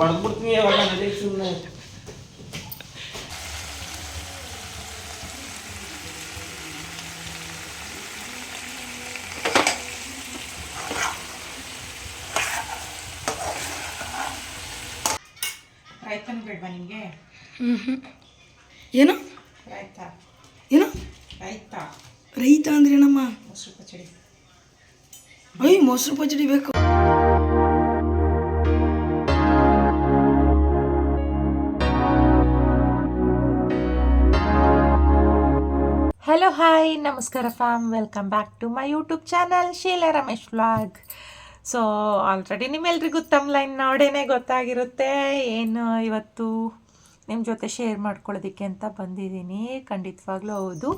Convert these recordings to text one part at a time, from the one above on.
ಹೊಡೆದ್ಬಿಡ್ತೀನಿ ಯಾವಾಗ ನಡಿ ಸುಮ್ಮನೆ ರಾಯ್ತನೂ ಬೇಡವಾ ನಿಮಗೆ ಏನು ರಾಯ್ತ ಏನು ರಾಯ್ತ ರೈತ ಅಂದ್ರೆ ಏನಮ್ಮ ಮೊಸರು ಪಚಡಿ ಅಯ್ಯ ಮೊಸರು ಪಚಡಿ ಬೇಕು ಹಲೋ ಹಾಯ್ ನಮಸ್ಕಾರ fam welcome back to my YouTube channel Sheela Ramesh vlog so already ನಿಮ್ಮೆಲ್ರಿಗೂ ಲೈನ್ ನೋಡೇನೆ ಗೊತ್ತಾಗಿರುತ್ತೆ. ಏನು ಇವತ್ತು ನಿಮ್ಮ ಜೊತೆ ಶೇರ್ ಮಾಡ್ಕೊಳ್ಳೋದಕ್ಕೆ ಅಂತ ಬಂದಿದ್ದೀನಿ. ಖಂಡಿತವಾಗ್ಲೂ ಹೌದು.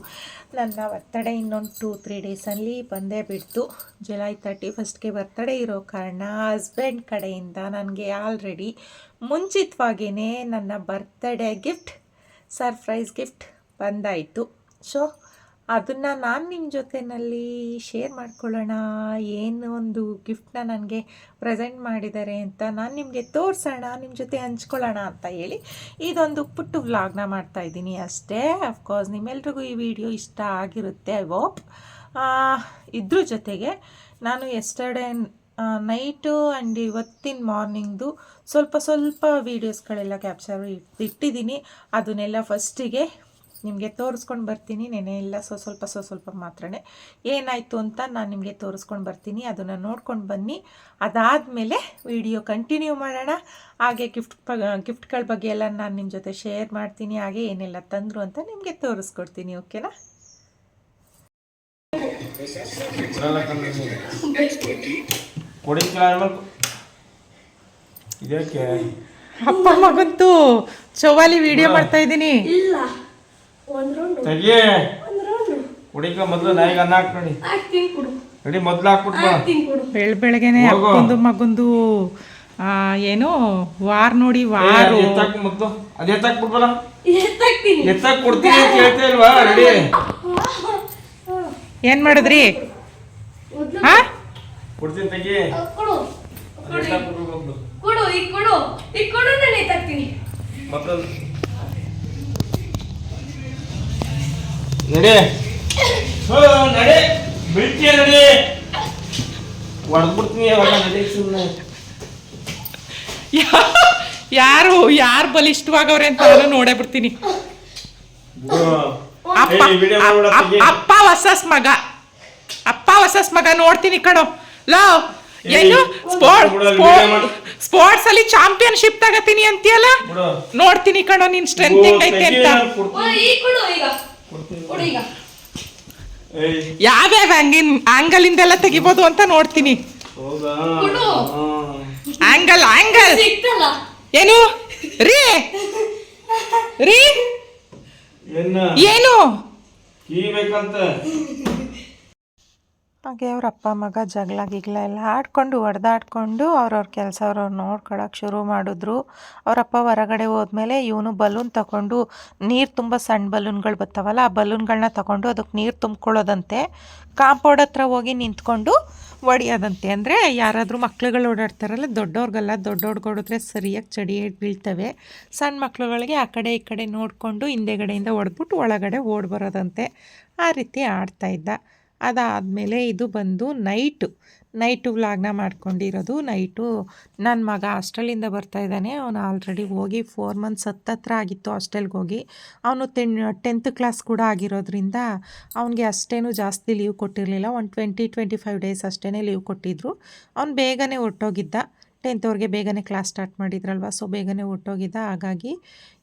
ನನ್ನ ಬರ್ತಡೇ ಇನ್ನೊಂದು ಟೂ ತ್ರೀ ಡೇಸಲ್ಲಿ ಬಂದೇ ಬಿಡ್ತು. ಜುಲೈ ತರ್ಟಿ ಫಸ್ಟ್ಗೆ ಬರ್ತಡೇ ಇರೋ ಕಾರಣ ಹಸ್ಬೆಂಡ್ ಕಡೆಯಿಂದ ನನಗೆ ಆಲ್ರೆಡಿ ಮುಂಚಿತವಾಗಿಯೇ ನನ್ನ ಬರ್ತಡೇ ಗಿಫ್ಟ್ ಸರ್ಪ್ರೈಸ್ ಗಿಫ್ಟ್ ಬಂದಾಯಿತು. ಸೊ ಅದನ್ನು ನಾನು ನಿಮ್ಮ ಜೊತೆಯಲ್ಲಿ ಶೇರ್ ಮಾಡ್ಕೊಳ್ಳೋಣ. ಏನು ಒಂದು ಗಿಫ್ಟನ್ನ ನನಗೆ ಪ್ರೆಸೆಂಟ್ ಮಾಡಿದ್ದಾರೆ ಅಂತ ನಾನು ನಿಮಗೆ ತೋರಿಸೋಣ ನಿಮ್ಮ ಜೊತೆ ಹಂಚ್ಕೊಳ್ಳೋಣ ಅಂತ ಹೇಳಿ ಇದೊಂದು ಪುಟ್ಟು ವ್ಲಾಗ್ನ ಮಾಡ್ತಾ ಇದ್ದೀನಿ ಅಷ್ಟೇ. ಅಫ್ಕೋರ್ಸ್ ನಿಮ್ಮೆಲ್ರಿಗೂ ಈ ವಿಡಿಯೋ ಇಷ್ಟ ಆಗಿರುತ್ತೆ ಐ ಹೋಪ್ ಇದ್ರ ಜೊತೆಗೆ ನಾನು ಎಸ್ಟರ್ಡೇ ನೈಟು ಆ್ಯಂಡ್ ಇವತ್ತಿನ ಮಾರ್ನಿಂಗ್ದು ಸ್ವಲ್ಪ ಸ್ವಲ್ಪ ವೀಡಿಯೋಸ್ಗಳೆಲ್ಲ ಕ್ಯಾಪ್ಚರ್ ಇಟ್ಟಿದ್ದೀನಿ. ಅದನ್ನೆಲ್ಲ ಫಸ್ಟಿಗೆ ನಿಮಗೆ ತೋರಿಸ್ಕೊಂಡು ಬರ್ತೀನಿ ನೆನೆ ಇಲ್ಲ ಸೊ ಸ್ವಲ್ಪ ಸೊ ಸ್ವಲ್ಪ ಮಾತ್ರನೇ. ಏನಾಯಿತು ಅಂತ ನಾನು ನಿಮಗೆ ತೋರಿಸ್ಕೊಂಡು ಬರ್ತೀನಿ ಅದನ್ನು ನೋಡ್ಕೊಂಡು ಬನ್ನಿ. ಅದಾದಮೇಲೆ ವಿಡಿಯೋ ಕಂಟಿನ್ಯೂ ಮಾಡೋಣ. ಹಾಗೆ ಗಿಫ್ಟ್ ಪ ಗಿಫ್ಟ್ಗಳ ಬಗ್ಗೆ ಎಲ್ಲ ನಾನು ನಿಮ್ಮ ಜೊತೆ ಶೇರ್ ಮಾಡ್ತೀನಿ ಹಾಗೆ ಏನೆಲ್ಲ ತಂದರು ಅಂತ ನಿಮಗೆ ತೋರಿಸ್ಕೊಡ್ತೀನಿ ಓಕೆನಾ? ಅಪ್ಪ ಮಗಂತೂ ಚೌವಾಲಿ ವಿಡಿಯೋ ಮಾಡ್ತಾ ಇದ್ದೀನಿ. ಇಲ್ಲ. ಒಂದ್ ರೌಂಡ್ ತೆಗಿ ಒಂದ್ ರೌಂಡ್ ಕುಡಿಕ ಮೊದಲು ನಾಯಿಗೆ ಅನ್ನ ಹಾಕ್ ನೋಡಿ ಹಾಕ್ತೀನಿ ಕೊಡು. ನಡಿ ಮೊದ್ಲು ಹಾಕ್ಬಿಟ್ಟು ಬಾ. ಹಾಕ್ತೀನಿ ಕೊಡು. ಬೆಳ ಬೆಳಗ್ಗೆನೆ ಹೋಗು. ಅಪ್ಪಂದು ಮಗಂದು ಆ, ಏನು ವಾರ್ ನೋಡಿ ಏ, ವಾರು. ಅದ್ ಎತ್ತಾಕ್ ಮೊದ್ಲು. ಅದ್ ಎತ್ತಾಕ್ ಬಿಡ್ಬಲ್ಲ ಎತ್ತಾಕ್ತೀನಿ. ಎತ್ತಾಕ್ ಕೊಡ್ತೀನಿ ಅಂತ ಹೇಳ್ತಾ ಇಲ್ವಾ? ರೆಡಿ ಏನ್ ಮಾಡಿದ್ರಿ? ಮೊದ್ಲು ಹಾ ಕೊಡ್ತೀನಿ ತೆಗಿ. ಅಹ್, ಕೊಡು. ಅದ್ ಎತ್ತಾಕ್ ಬಿಡ್ಬೇಕು ಮೊದ್ಲು. ಕೊಡು ಈಗ ಕೊಡು. ಈಗ ಕೊಡು ನಾನು ಎತ್ತಾಕ್ತೀನಿ. ಮೊದ್ಲು ನಡಿ. ನಡೆ. ಬಿಡ್ತೀಯ ನಡಿ. ಹೊಡೆದ್ಬಿಡ್ತೀನಿ ಯಾವಾಗ ನಡಿ ಸುಮ್ಮನೆ ಯಾರು ಯಾರು ಬಲಿಷ್ಠವಾಗವ್ರೆ ಅಂತ ನಾನು ನೋಡೇ ಬಿಡ್ತೀನಿ. ಅಪ್ಪ ಅಪ್ಪ- ಅಪ್ಪ ಹೊಸಸ್ ಮಗ. ಅಪ್ಪ ಹೊಸಸ್ ಮಗ ನೋಡ್ತೀನಿ ಕಣೋ. ಲೋ ಏನು? ಸ್ಪೋರ್ಟ್. ಸ್ಪೋರ್ಟ್ಸ್ ಅಲ್ಲಿ ಚಾಂಪಿಯನ್ಶಿಪ್ ತಗತೀನಿ ಅಂತೀಯಲ್ಲ? ನೋಡ್ತೀನಿ ಕಣೋ ನಿನ್ ಸ್ಟ್ರೆಂತ್ ಹೆಂಗೈತೆ ಅಂತ. ಯಾವ ಯಾವ್ಯಾವ ಹಂಗಿನ್ ಆಂಗಲ್ ಇಂದೆಲ್ಲ ತೆಗಿಬೋದು ಅಂತ ನೋಡ್ತೀನಿ. ಆಂಗಲ್ ಆಂಗಲ್ ಏನು? ರೀ. ರೀ. ಏನ? ಏನು? ಕೀ ಬೇಕಂತ ಹಾಗೆ ಅವ್ರ ಅಪ್ಪ ಮಗ ಜಗಳ ಗಿಗ್ಲ ಎಲ್ಲ ಆಡ್ಕೊಂಡು ಹೊಡೆದಾಡ್ಕೊಂಡು ಅವ್ರವ್ರ ಕೆಲಸ ಅವ್ರವ್ರು ನೋಡ್ಕೊಳಕ್ಕೆ ಶುರು ಮಾಡಿದ್ರು. ಅವರಪ್ಪ ಹೊರಗಡೆ ಹೋದ್ಮೇಲೆ ಇವನು ಬಲೂನ್ ತಗೊಂಡು ನೀರು ತುಂಬ ಸಣ್ಣ ಬಲೂನ್ಗಳು ಬರ್ತಾವಲ್ಲ ಆ ಬಲೂನ್ಗಳನ್ನ ತಗೊಂಡು ಅದಕ್ಕೆ ನೀರು ತುಂಬ್ಕೊಳ್ಳೋದಂತೆ. ಕಾಂಪೌಂಡ್ ಹತ್ರ ಹೋಗಿ ನಿಂತ್ಕೊಂಡು ಹೊಡಿಯೋದಂತೆ ಅಂದರೆ ಯಾರಾದರೂ ಮಕ್ಳುಗಳು ಓಡಾಡ್ತಾರಲ್ಲ ದೊಡ್ಡವ್ರಿಗೆಲ್ಲ ದೊಡ್ಡವ್ರಿಗೆ ಹೊಡೆದ್ರೆ ಸರಿಯಾಗಿ ಚಡಿ ಬೀಳ್ತವೆ. ಸಣ್ಣ ಮಕ್ಳುಗಳಿಗೆ ಆ ಕಡೆ ಈ ಕಡೆ ನೋಡಿಕೊಂಡು ಹಿಂದೆಗಡೆಯಿಂದ ಹೊಡೆದ್ಬಿಟ್ಟು ಒಳಗಡೆ ಓಡಿ ಬರೋದಂತೆ. ಆ ರೀತಿ ಆಡ್ತಾ ಇದ್ದ. ಅದಾದಮೇಲೆ ಇದು ಬಂದು ನೈಟು. ನೈಟು ವ್ಲಾಗ್ನ ಮಾಡ್ಕೊಂಡಿರೋದು ನೈಟು. ನನ್ನ ಮಗ ಹಾಸ್ಟೆಲಿಂದ ಬರ್ತಾ ಇದ್ದಾನೆ. ಅವನು ಆಲ್ರೆಡಿ ಹೋಗಿ ಫೋರ್ ಮಂತ್ಸ್ ಹತ್ತತ್ರ ಆಗಿತ್ತು ಹಾಸ್ಟೆಲ್ಗೆ ಹೋಗಿ. ಅವನು ಟೆನ್ ಟೆಂತ್ ಕ್ಲಾಸ್ ಕೂಡ ಆಗಿರೋದ್ರಿಂದ ಅವನಿಗೆ ಅಷ್ಟೇನು ಜಾಸ್ತಿ ಲೀವ್ ಕೊಟ್ಟಿರಲಿಲ್ಲ. ಒಂದು ಟ್ವೆಂಟಿ ಟ್ವೆಂಟಿ ಫೈವ್ ಡೇಸ್ ಅಷ್ಟೇ ಲೀವ್ ಕೊಟ್ಟಿದ್ದರು ಅವ್ನು ಬೇಗನೆ ಹೊರ್ಟೋಗಿದ್ದ. ಟೆಂತ್ವರೆಗೆ ಬೇಗನೆ ಕ್ಲಾಸ್ ಸ್ಟಾರ್ಟ್ ಮಾಡಿದ್ರಲ್ವ? ಸೊ ಬೇಗನೆ ಹೊರಟೋಗಿದ್ದ. ಹಾಗಾಗಿ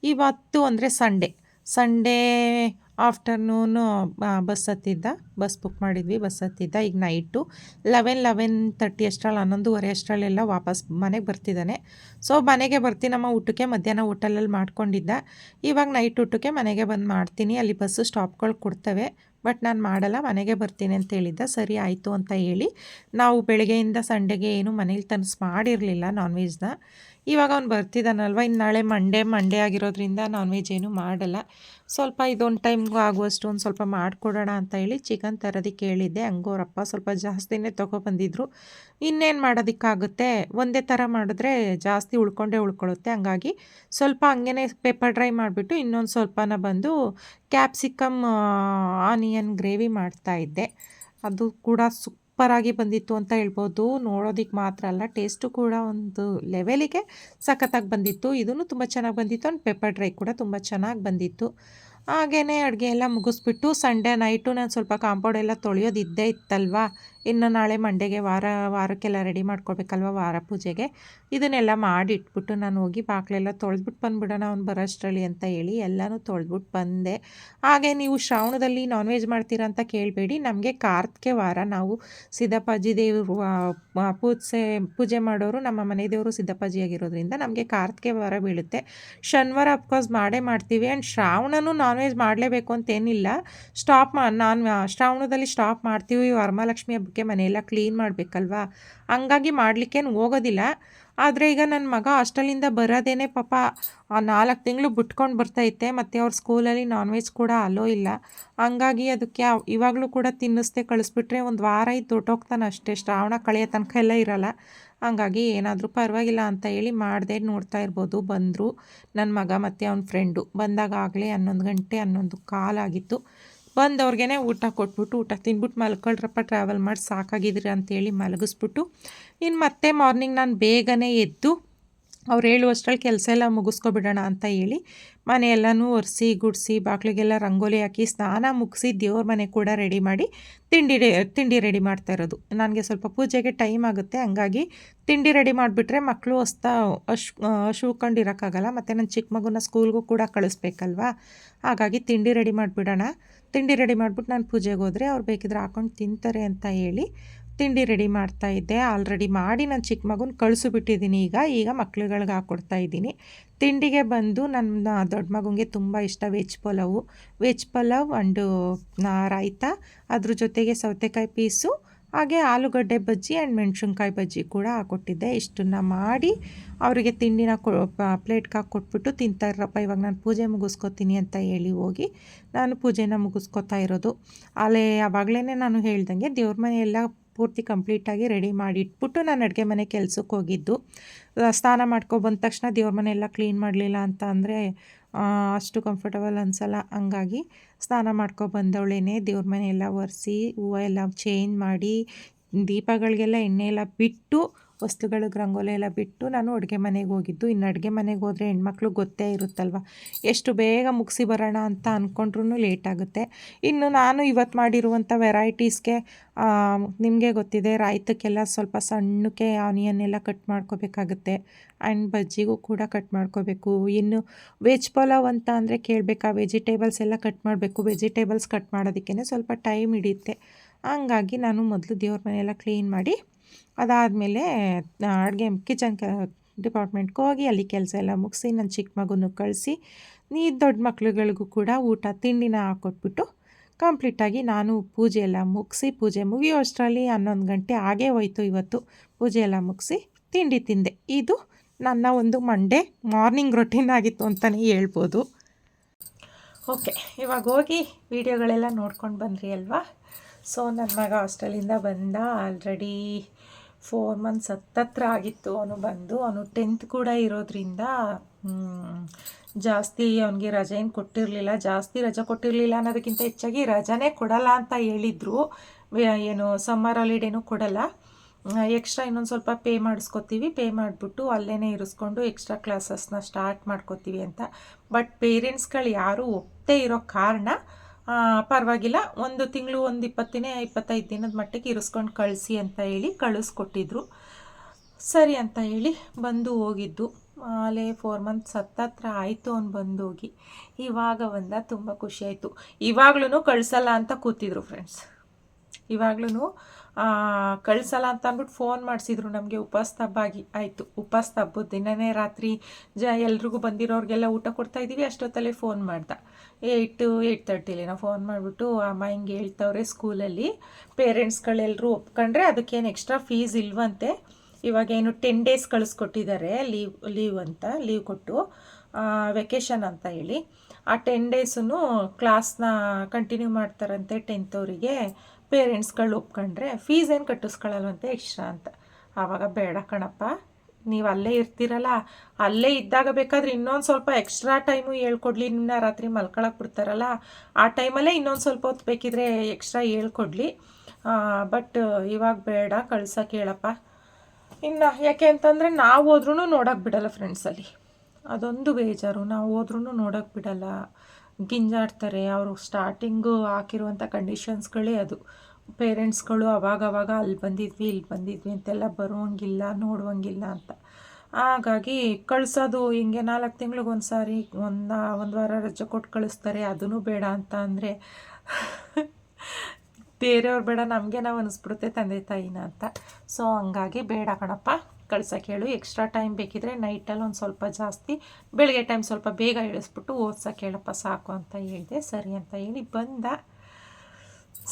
ಇವತ್ತು ಅಂದರೆ ಸಂಡೇ ಸಂಡೇ ಆಫ್ಟರ್ನೂನು ಬಸ್ ಹತ್ತಿದ್ದ. ಬಸ್ ಬುಕ್ ಮಾಡಿದ್ವಿ, ಬಸ್ ಹತ್ತಿದ್ದ. ಈಗ ನೈಟು ಲೆವೆನ್ ಲೆವೆನ್ ತರ್ಟಿ ಅಷ್ಟರಲ್ಲಿ ಹನ್ನೊಂದುವರೆ ಅಷ್ಟರಲ್ಲೆಲ್ಲ ವಾಪಸ್ ಮನೆಗೆ ಬರ್ತಿದ್ದಾನೆ. ಸೊ ಮನೆಗೆ ಬರ್ತೀನಮ್ಮ ಊಟಕ್ಕೆ ಮಧ್ಯಾಹ್ನ ಹೋಟೆಲಲ್ಲಿ ಮಾಡ್ಕೊಂಡಿದ್ದ. ಇವಾಗ ನೈಟ್ ಊಟಕ್ಕೆ ಮನೆಗೆ ಬಂದು ಮಾಡ್ತೀನಿ. ಅಲ್ಲಿ ಬಸ್ಸು ಸ್ಟಾಪ್ಗಳು ಕೊಡ್ತವೆ ಬಟ್ ನಾನು ಮಾಡಲ್ಲ, ಮನೆಗೆ ಬರ್ತೀನಿ ಅಂತ ಹೇಳಿದ್ದ. ಸರಿ, ಆಯಿತು ಅಂತ ಹೇಳಿ, ನಾವು ಬೆಳಗ್ಗೆಯಿಂದ ಸಂಡೆಗೆ ಏನು ಮನೇಲಿ ತನಸ್ ಮಾಡಿರಲಿಲ್ಲ ನಾನ್ ವೆಜ್ನ ಇವಾಗ ಅವ್ನು ಬರ್ತಿದ್ದಾನಲ್ವ? ಇನ್ನು ನಾಳೆ ಮಂಡೇ ಮಂಡೇ ಆಗಿರೋದ್ರಿಂದ ನಾನ್ ವೆಜ್ ಏನು ಮಾಡಲ್ಲ. ಸ್ವಲ್ಪ ಇದೊಂದು ಟೈಮ್ಗೂ ಆಗುವಷ್ಟು ಒಂದು ಸ್ವಲ್ಪ ಮಾಡಿಕೊಡೋಣ ಅಂತ ಹೇಳಿ ಚಿಕನ್ ತರೋದಕ್ಕೆ ಹೇಳಿದ್ದೆ ಹಂಗೋರಪ್ಪ ಸ್ವಲ್ಪ ಜಾಸ್ತಿನೇ ತೊಗೊಬಂದಿದ್ರು ಇನ್ನೇನು ಮಾಡೋದಕ್ಕಾಗುತ್ತೆ? ಒಂದೇ ಥರ ಮಾಡಿದ್ರೆ ಜಾಸ್ತಿ ಉಳ್ಕೊಂಡೇ ಉಳ್ಕೊಳ್ಳುತ್ತೆ ಹಂಗಾಗಿ ಸ್ವಲ್ಪ ಹಂಗೇ ಪೆಪ್ಪರ್ ಡ್ರೈ ಮಾಡಿಬಿಟ್ಟು ಇನ್ನೊಂದು ಸ್ವಲ್ಪನ ಬಂದು ಕ್ಯಾಪ್ಸಿಕಮ್ ಆನಿಯನ್ ಗ್ರೇವಿ ಮಾಡ್ತಾಯಿದ್ದೆ ಅದು ಕೂಡ ಸೂಪರಾಗಿ ಬಂದಿತ್ತು ಅಂತ ಹೇಳ್ಬೋದು. ನೋಡೋದಕ್ಕೆ ಮಾತ್ರ ಅಲ್ಲ, ಟೇಸ್ಟು ಕೂಡ ಒಂದು ಲೆವೆಲಿಗೆ ಸಖತ್ತಾಗಿ ಬಂದಿತ್ತು. ಇದೂ ತುಂಬ ಚೆನ್ನಾಗಿ ಬಂದಿತ್ತು ಒಂದು ಪೆಪ್ಪರ್ ಡ್ರೈ ಕೂಡ ತುಂಬ ಚೆನ್ನಾಗಿ ಬಂದಿತ್ತು. ಹಾಗೆಯೇ ಅಡುಗೆ ಎಲ್ಲ ಮುಗಿಸ್ಬಿಟ್ಟು ಸಂಡೇ ನೈಟು ನಾನು ಸ್ವಲ್ಪ ಕಾಂಪೌಂಡ್ ಎಲ್ಲ ತೊಳೆಯೋದಿದ್ದೇ ಇತ್ತಲ್ವಾ? ಇನ್ನು ನಾಳೆ ಮಂಡೆಗೆ ವಾರ, ವಾರಕ್ಕೆಲ್ಲ ರೆಡಿ ಮಾಡ್ಕೊಳ್ಬೇಕಲ್ವ ವಾರ ಪೂಜೆಗೆ? ಇದನ್ನೆಲ್ಲ ಮಾಡಿ ಇಟ್ಬಿಟ್ಟು ನಾನು ಹೋಗಿ ಬಾಕ್ಲೆಲ್ಲ ತೊಳೆದ್ಬಿಟ್ಟು ಬಂದ್ಬಿಡೋಣ, ಅವ್ನು ಬರೋಷ್ಟರಲ್ಲಿ ಅಂತ ಹೇಳಿ ಎಲ್ಲನೂ ತೊಳೆದ್ಬಿಟ್ಟು ಬಂದೆ. ಹಾಗೆ ನೀವು ಶ್ರಾವಣದಲ್ಲಿ ನಾನ್ ವೆಜ್ ಮಾಡ್ತೀರಾ ಅಂತ ಕೇಳಬೇಡಿ. ನಮಗೆ ಕಾರ್ತಿಕೆ ವಾರ, ನಾವು ಸಿದ್ದಪ್ಪಾಜಿ ದೇವರು ಪೂಜೆ ಪೂಜೆ ಮಾಡೋರು ನಮ್ಮ ಮನೆ ದೇವರು ಸಿದ್ದಪ್ಪಾಜಿ ಆಗಿರೋದ್ರಿಂದ ನಮಗೆ ಕಾರ್ತಿಕೆ ವಾರ ಬೀಳುತ್ತೆ. ಶನಿವಾರ ಅಫ್ಕೋರ್ಸ್ ಮಾಡೇ ಮಾಡ್ತೀವಿ. ಆ್ಯಂಡ್ ಶ್ರಾವಣನೂ ನಾನ್ ವೆಜ್ ಮಾಡಲೇಬೇಕು ಅಂತೇನಿಲ್ಲ. ಸ್ಟಾಪ್ ಮಾ, ನಾನು ಶ್ರಾವಣದಲ್ಲಿ ಸ್ಟಾಪ್ ಮಾಡ್ತೀವಿ. ವರಮಹಾಲಕ್ಷ್ಮಿ ಹಬ್ಬಕ್ಕೆ ಮನೆಯೆಲ್ಲ ಕ್ಲೀನ್ ಮಾಡಬೇಕಲ್ವಾ? ಹಂಗಾಗಿ ಮಾಡಲಿಕ್ಕೇನು ಹೋಗೋದಿಲ್ಲ. ಆದರೆ ಈಗ ನನ್ನ ಮಗ ಹಾಸ್ಟೆಲಿಂದ ಬರೋದೇನೆ ಪಾಪ ನಾಲ್ಕು ತಿಂಗಳು ಬಿಟ್ಕೊಂಡು ಬರ್ತೈತೆ, ಮತ್ತು ಅವ್ರ ಸ್ಕೂಲಲ್ಲಿ ನಾನ್ ವೆಜ್ ಕೂಡ ಅಲೋ ಇಲ್ಲ. ಹಂಗಾಗಿ ಅದಕ್ಕೆ ಇವಾಗಲೂ ಕೂಡ ತಿನ್ನಿಸ್ದೆ ಕಳಿಸ್ಬಿಟ್ರೆ ಒಂದು ವಾರ ಇದ್ದು ದೊಡ್ಡೋಗ್ತಾನೆ ಅಷ್ಟೇ. ಶ್ರಾವಣ ಕಳೆಯ ತನಕ ಎಲ್ಲ ಇರಲ್ಲ. ಹಂಗಾಗಿ ಏನಾದರೂ ಪರವಾಗಿಲ್ಲ ಅಂತ ಹೇಳಿ ಮಾಡಿದೆ ನೋಡ್ತಾ ಇರ್ಬೋದು. ಬಂದರು ನನ್ನ ಮಗ ಮತ್ತು ಅವ್ನ ಫ್ರೆಂಡು ಬಂದಾಗ ಆಗಲೇ ಹನ್ನೊಂದು ಗಂಟೆ, ಹನ್ನೊಂದು ಕಾಲಾಗಿತ್ತು ಬಂದವ್ರಿಗೇ ಊಟ ಕೊಟ್ಬಿಟ್ಟು ಊಟ ತಿಂದ್ಬಿಟ್ಟು ಮಲ್ಕೊಳ್ರಪ್ಪ ಟ್ರಾವೆಲ್ ಮಾಡಿ ಸಾಕಾಗಿದ್ರಿ ಅಂತೇಳಿ ಮಲಗಿಸ್ಬಿಟ್ಟು. ಇನ್ನು ಮತ್ತೆ ಮಾರ್ನಿಂಗ್ ನಾನು ಬೇಗನೆ ಎದ್ದು ಅವ್ರು ಹೇಳುವಷ್ಟರಲ್ಲಿ ಕೆಲಸ ಎಲ್ಲ ಮುಗಿಸ್ಕೊಬಿಡೋಣ ಅಂತ ಹೇಳಿ ಮನೆಯೆಲ್ಲನೂ ಒರೆಸಿ ಗುಡಿಸಿ ಬಾಗ್ಲಿಗೆಲ್ಲ ರಂಗೋಲಿ ಹಾಕಿ ಸ್ನಾನ ಮುಗಿಸಿ ದೇವ್ರ ಮನೆ ಕೂಡ ರೆಡಿ ಮಾಡಿ ತಿಂಡಿ ತಿಂಡಿ ರೆಡಿ ಮಾಡ್ತಾ ಇರೋದು. ನನಗೆ ಸ್ವಲ್ಪ ಪೂಜೆಗೆ ಟೈಮ್ ಆಗುತ್ತೆ, ಹಂಗಾಗಿ ತಿಂಡಿ ರೆಡಿ ಮಾಡಿಬಿಟ್ರೆ ಮಕ್ಕಳು ಹೊಸ್ತಾ ಅಶ್ ಅಶುಕೊಂಡಿರೋಕ್ಕಾಗಲ್ಲ ಮತ್ತು ನನ್ನ ಚಿಕ್ಕ ಮಗುನ ಸ್ಕೂಲ್ಗೂ ಕೂಡ ಕಳಿಸ್ಬೇಕಲ್ವಾ? ಹಾಗಾಗಿ ತಿಂಡಿ ರೆಡಿ ಮಾಡಿಬಿಡೋಣ. ತಿಂಡಿ ರೆಡಿ ಮಾಡಿಬಿಟ್ಟು ನಾನು ಪೂಜೆಗೆ ಹೋದರೆ ಅವ್ರು ಬೇಕಿದ್ರೆ ಹಾಕೊಂಡು ತಿಂತಾರೆ ಅಂತ ಹೇಳಿ ತಿಂಡಿ ರೆಡಿ ಮಾಡ್ತಾ ಇದ್ದೆ. ಆಲ್ರೆಡಿ ಮಾಡಿ ನಾನು ಚಿಕ್ಕ ಮಗುನ ಕಳಿಸಿಬಿಟ್ಟಿದ್ದೀನಿ ಈಗ. ಈಗ ಮಕ್ಳುಗಳಿಗೆ ಹಾಕ್ಕೊಡ್ತಾ ಇದ್ದೀನಿ. ತಿಂಡಿಗೆ ಬಂದು ನನ್ನ ದೊಡ್ಡ ಮಗುಗೆ ತುಂಬ ಇಷ್ಟ veg pulao. Veg pulao and raita. ಅದ್ರ ಜೊತೆಗೆ ಸೌತೆಕಾಯಿ ಪೀಸು ಹಾಗೆ ಆಲೂಗಡ್ಡೆ ಬಜ್ಜಿ ಆ್ಯಂಡ್ ಮೆಣಸಿನ್ಕಾಯಿ ಬಜ್ಜಿ ಕೂಡ ಹಾಕ್ಕೊಟ್ಟಿದ್ದೆ ಇಷ್ಟನ್ನು ಮಾಡಿ ಅವರಿಗೆ ತಿಂಡಿನ ಕೊ ಪ್ಲೇಟ್ಗೆ ಹಾಕ್ಕೊಟ್ಬಿಟ್ಟು ತಿಂತಾಯಿರಪ್ಪ ಇವಾಗ ನಾನು ಪೂಜೆ ಮುಗಿಸ್ಕೊತೀನಿ ಅಂತ ಹೇಳಿ ಹೋಗಿ ನಾನು ಪೂಜೆನ ಮುಗಿಸ್ಕೊತಾ ಇರೋದು. ಅಲ್ಲೇ ಆವಾಗಲೇ ನಾನು ಹೇಳ್ದಂಗೆ ದೇವ್ರ ಮನೆ ಎಲ್ಲ ಪೂರ್ತಿ ಕಂಪ್ಲೀಟಾಗಿ ರೆಡಿ ಮಾಡಿ ಇಟ್ಬಿಟ್ಟು ನಾನು ಅಡುಗೆ ಮನೆ ಕೆಲಸಕ್ಕೆ ಹೋಗಿದ್ದು. ಸ್ನಾನ ಮಾಡ್ಕೊ ಬಂದ ತಕ್ಷಣ ದೇವ್ರ ಮನೆ ಎಲ್ಲ ಕ್ಲೀನ್ ಮಾಡಲಿಲ್ಲ ಅಂತ ಅಂದರೆ ಅಷ್ಟು ಕಂಫರ್ಟಬಲ್ ಅನಿಸಲ್ಲ. ಹಂಗಾಗಿ ಸ್ನಾನ ಮಾಡ್ಕೊ ಬಂದವಳೇನೆ ದೇವ್ರ ಮನೆ ಎಲ್ಲ ಒರೆಸಿ ಹೂವು ಎಲ್ಲ ಚೇಂಜ್ ಮಾಡಿ ದೀಪಗಳಿಗೆಲ್ಲ ಎಣ್ಣೆ ಎಲ್ಲ ಬಿಟ್ಟು ವಸ್ತುಗಳಿಗೆ ರಂಗೋಲಿ ಎಲ್ಲ ಬಿಟ್ಟು ನಾನು ಅಡುಗೆ ಮನೆಗೆ ಹೋಗಿದ್ದು. ಇನ್ನು ಅಡುಗೆ ಮನೆಗೆ ಹೋದರೆ ಹೆಣ್ಮಕ್ಳು ಗೊತ್ತೇ ಇರುತ್ತಲ್ವ? ಎಷ್ಟು ಬೇಗ ಮುಗಿಸಿ ಬರೋಣ ಅಂತ ಅಂದ್ಕೊಂಡ್ರೂ ಲೇಟ್ ಆಗುತ್ತೆ. ಇನ್ನು ನಾನು ಇವತ್ತು ಮಾಡಿರುವಂಥ ವೆರೈಟೀಸ್ಗೆ ನಿಮಗೆ ಗೊತ್ತಿದೆ, ರಾಯ್ತಕ್ಕೆಲ್ಲ ಸ್ವಲ್ಪ ಸಣ್ಣಕ್ಕೆ ಆನಿಯನ್ ಎಲ್ಲ ಕಟ್ ಮಾಡ್ಕೋಬೇಕಾಗುತ್ತೆ. ಆ್ಯಂಡ್ ಬಜ್ಜಿಗೂ ಕೂಡ ಕಟ್ ಮಾಡ್ಕೋಬೇಕು. ಇನ್ನು ವೆಜ್ ಪಲಾವ್ ಅಂತ ಅಂದರೆ ಕೇಳಬೇಕಾ ವೆಜಿಟೇಬಲ್ಸ್ ಎಲ್ಲ ಕಟ್ ಮಾಡಬೇಕು. ವೆಜಿಟೇಬಲ್ಸ್ ಕಟ್ ಮಾಡೋದಕ್ಕೇ ಸ್ವಲ್ಪ ಟೈಮ್ ಹಿಡಿಯುತ್ತೆ. ಹಂಗಾಗಿ ನಾನು ಮೊದಲು ದೇವ್ರ ಮನೆಯೆಲ್ಲ ಕ್ಲೀನ್ ಮಾಡಿ ಅದಾದಮೇಲೆ ಅಡುಗೆ ಕಿಚನ್ ಕ, ಡಿಪಾರ್ಟ್ಮೆಂಟ್ಗೆ ಹೋಗಿ ಅಲ್ಲಿ ಕೆಲಸ ಎಲ್ಲ ಮುಗಿಸಿ ನನ್ನ ಚಿಕ್ಕ ಮಗುನ ಕಳಿಸಿ ನೀ ದೊಡ್ಡ ಮಕ್ಳುಗಳಿಗೂ ಕೂಡ ಊಟ, ತಿಂಡಿನ ಹಾಕ್ಕೊಟ್ಬಿಟ್ಟು ಕಂಪ್ಲೀಟಾಗಿ ನಾನು ಪೂಜೆ ಎಲ್ಲ ಮುಗಿಸಿ, ಪೂಜೆ ಮುಗಿಯೋ ಅಷ್ಟರಲ್ಲಿ ಹನ್ನೊಂದು ಗಂಟೆ ಆಗೇ ಹೋಯಿತು ಇವತ್ತು. ಪೂಜೆ ಎಲ್ಲ ಮುಗಿಸಿ ತಿಂಡಿ ತಿಂದೆ. ಇದು ನನ್ನ ಒಂದು ಮಂಡೇ ಮಾರ್ನಿಂಗ್ ರೊಟೀನ್ ಆಗಿತ್ತು ಅಂತಲೇ ಹೇಳ್ಬೋದು. ಓಕೆ, ಇವಾಗ ಹೋಗಿ ವಿಡಿಯೋಗಳೆಲ್ಲ ನೋಡ್ಕೊಂಡು ಬಂದ್ರಿ ಅಲ್ವಾ? ಸೊ ನನ್ನ ಮಗ ಹಾಸ್ಟೆಲಿಂದ ಬಂದ, ಆಲ್ರೆಡಿ ಫೋರ್ ಮಂತ್ಸ್ ಹತ್ತತ್ರ ಆಗಿತ್ತು ಅವನು ಬಂದು, ಅವನು ಟೆಂತ್ ಕೂಡ ಇರೋದ್ರಿಂದ ಜಾಸ್ತಿ ಅವನಿಗೆ ರಜೆ ಕೊಟ್ಟಿರಲಿಲ್ಲ. ಜಾಸ್ತಿ ರಜೆ ಕೊಟ್ಟಿರಲಿಲ್ಲ ಅನ್ನೋದಕ್ಕಿಂತ ಹೆಚ್ಚಾಗಿ ರಜಾನೇ ಕೊಡಲ್ಲ ಅಂತ ಹೇಳಿದರು. ಏನು ಸಮ್ಮರ್ ಹಾಲಿಡೇನೂ ಕೊಡಲ್ಲ. ಎಕ್ಸ್ಟ್ರಾ ಇನ್ನೊಂದು ಸ್ವಲ್ಪ ಪೇ ಮಾಡಿಸ್ಕೊತೀವಿ. ಪೇ ಮಾಡಿಬಿಟ್ಟು ಅಲ್ಲೇ ಇರಿಸ್ಕೊಂಡು ಎಕ್ಸ್ಟ್ರಾ ಕ್ಲಾಸಸ್ನ ಸ್ಟಾರ್ಟ್ ಮಾಡ್ಕೋತೀವಿ ಅಂತ. ಬಟ್ ಪೇರೆಂಟ್ಸ್ಗಳು ಯಾರೂ ಒಪ್ಪದೇ ಇರೋ ಕಾರಣ ಪರವಾಗಿಲ್ಲ. ಒಂದು ತಿಂಗಳು ಒಂದು ಇಪ್ಪತ್ತಿನೇ, ಇಪ್ಪತ್ತೈದು ದಿನದ ಮಟ್ಟಿಗೆ ಇರಿಸ್ಕೊಂಡು ಕಳಿಸಿ ಅಂತ ಹೇಳಿ ಕಳಿಸ್ಕೊಟ್ಟಿದ್ರು. ಸರಿ ಅಂತ ಹೇಳಿ ಬಂದು ಹೋಗಿದ್ದು. ಅಲ್ಲೇ ಫೋರ್ ಮಂತ್ಸ್ ಹತ್ತತ್ರ ಆಯಿತು ಅವ್ನು ಬಂದು ಹೋಗಿ ಇವಾಗ ಬಂದ ತುಂಬ ಖುಷಿಯಾಯಿತು ಇವಾಗ್ಲೂ ಕಳಿಸಲ್ಲ ಅಂತ ಕೂತಿದ್ರು ಫ್ರೆಂಡ್ಸ್ ಇವಾಗ್ಲೂ ಕಳಿಸಲ್ಲ ಅಂತ ಅಂದ್ಬಿಟ್ಟು ಫೋನ್ ಮಾಡಿಸಿದ್ರು. ನಮಗೆ ಉಪವಾಸ ಹಬ್ಬ ಆಗಿ, ಆಯಿತು. ಉಪವಾಸ ಹಬ್ಬದ ದಿನನೇ ರಾತ್ರಿ ಜ, ಎಲ್ರಿಗೂ ಬಂದಿರೋರಿಗೆಲ್ಲ ಊಟ ಕೊಡ್ತಾ ಇದ್ದೀವಿ ಅಷ್ಟೊತ್ತಲ್ಲೇ ಫೋನ್ ಮಾಡ್ದ. ಏಯ್ಟು, ಏಯ್ಟ್ ನಾವು ಫೋನ್ ಮಾಡಿಬಿಟ್ಟು ಅಮ್ಮ ಹಿಂಗೆ ಹೇಳ್ತವ್ರೆ ಸ್ಕೂಲಲ್ಲಿ. ಪೇರೆಂಟ್ಸ್ಗಳೆಲ್ಲರೂ ಒಪ್ಕೊಂಡ್ರೆ ಅದಕ್ಕೇನು ಎಕ್ಸ್ಟ್ರಾ ಫೀಸ್ ಇಲ್ವಂತೆ. ಇವಾಗ ಏನು ಟೆನ್ ಡೇಸ್ ಕಳಿಸ್ಕೊಟ್ಟಿದ್ದಾರೆ ಲೀವ್ ಲೀವ್ ಅಂತ ಲೀವ್ ಕೊಟ್ಟು ವೆಕೇಷನ್ ಅಂತ ಹೇಳಿ. ಆ ಟೆನ್ ಡೇಸೂ ಕ್ಲಾಸ್ನ ಕಂಟಿನ್ಯೂ ಮಾಡ್ತಾರಂತೆ ಟೆಂತ್ ಅವರಿಗೆ. ಪೇರೆಂಟ್ಸ್ಗಳು ಒಪ್ಕೊಂಡ್ರೆ ಫೀಸ್ ಏನು ಕಟ್ಟಿಸ್ಕೊಳ್ಳಲ್ವಂತೆ ಎಕ್ಸ್ಟ್ರಾ ಅಂತ. ಆವಾಗ ಬೇಡ ಕಣಪ್ಪ. ನೀವು ಅಲ್ಲೇ ಇರ್ತೀರಲ್ಲ, ಅಲ್ಲೇ ಇದ್ದಾಗ ಬೇಕಾದ್ರೆ ಇನ್ನೊಂದು ಸ್ವಲ್ಪ ಎಕ್ಸ್ಟ್ರಾ ಟೈಮು ಹೇಳ್ಕೊಡ್ಲಿ ನಿನ್ನ ರಾತ್ರಿ ಮಲ್ಕೊಳಕ್ಕೆ ಬಿಡ್ತಾರಲ್ಲ, ಆ ಟೈಮಲ್ಲೇ ಇನ್ನೊಂದು ಸ್ವಲ್ಪ ಹೊತ್ತು ಬೇಕಿದ್ರೆ ಎಕ್ಸ್ಟ್ರಾ ಹೇಳ್ಕೊಡ್ಲಿ. ಬಟ್ ಇವಾಗ ಬೇಡ, ಕಳ್ಸೋಕೆ ಹೇಳಪ್ಪ. ಇನ್ನು ಯಾಕೆ ಅಂತಂದರೆ ನಾವು ಹೋದ್ರೂ ನೋಡೋಕೆ ಬಿಡಲ್ಲ ಫ್ರೆಂಡ್ಸಲ್ಲಿ ಅದೊಂದು ಬೇಜಾರು, ನಾವು ಹೋದ್ರೂ ನೋಡೋಕೆ ಬಿಡಲ್ಲ. ಗಿಂಜಾಡ್ತಾರೆ, ಅವರು ಸ್ಟಾರ್ಟಿಂಗು ಹಾಕಿರುವಂಥ ಕಂಡೀಷನ್ಸ್ಗಳೇ ಅದು. ಪೇರೆಂಟ್ಸ್ಗಳು ಅವಾಗ ಅವಾಗ ಅಲ್ಲಿ ಬಂದಿದ್ವಿ, ಇಲ್ಲಿ ಬಂದಿದ್ವಿ ಅಂತೆಲ್ಲ ಬರುವಂಗಿಲ್ಲ, ನೋಡುವಂಗಿಲ್ಲ ಅಂತ. ಹಾಗಾಗಿ ಕಳಿಸೋದು ಹಿಂಗೆ ನಾಲ್ಕು ತಿಂಗ್ಳಿಗೆ ಒಂದು ಸಾರಿ ಒಂದು ಒಂದು ವಾರ ರಜೆ ಕೊಟ್ಟು ಕಳಿಸ್ತಾರೆ ಅದೂ ಬೇಡ ಅಂತ ಅಂದರೆ ಬೇರೆಯವ್ರು ಬೇಡ, ನಮಗೆ ನಾವು ಅನಿಸ್ಬಿಡುತ್ತೆ ತಂದೆ ತಾಯಿನ ಅಂತ. ಸೊ ಹಂಗಾಗಿ ಬೇಡ ಕಣಪ್ಪ, ಕಳ್ಸೋಕೆ ಹೇಳು. ಎಕ್ಸ್ಟ್ರಾ ಟೈಮ್ ಬೇಕಿದ್ರೆ ನೈಟಲ್ಲಿ ಒಂದು ಸ್ವಲ್ಪ ಜಾಸ್ತಿ, ಬೆಳಗ್ಗೆ ಟೈಮ್ ಸ್ವಲ್ಪ ಬೇಗ ಇಳಿಸ್ಬಿಟ್ಟು ಓದ್ಸೋಕೆ ಹೇಳಪ್ಪ ಸಾಕು ಅಂತ ಹೇಳಿದೆ. ಸರಿ ಅಂತ ಹೇಳಿ ಬಂದ.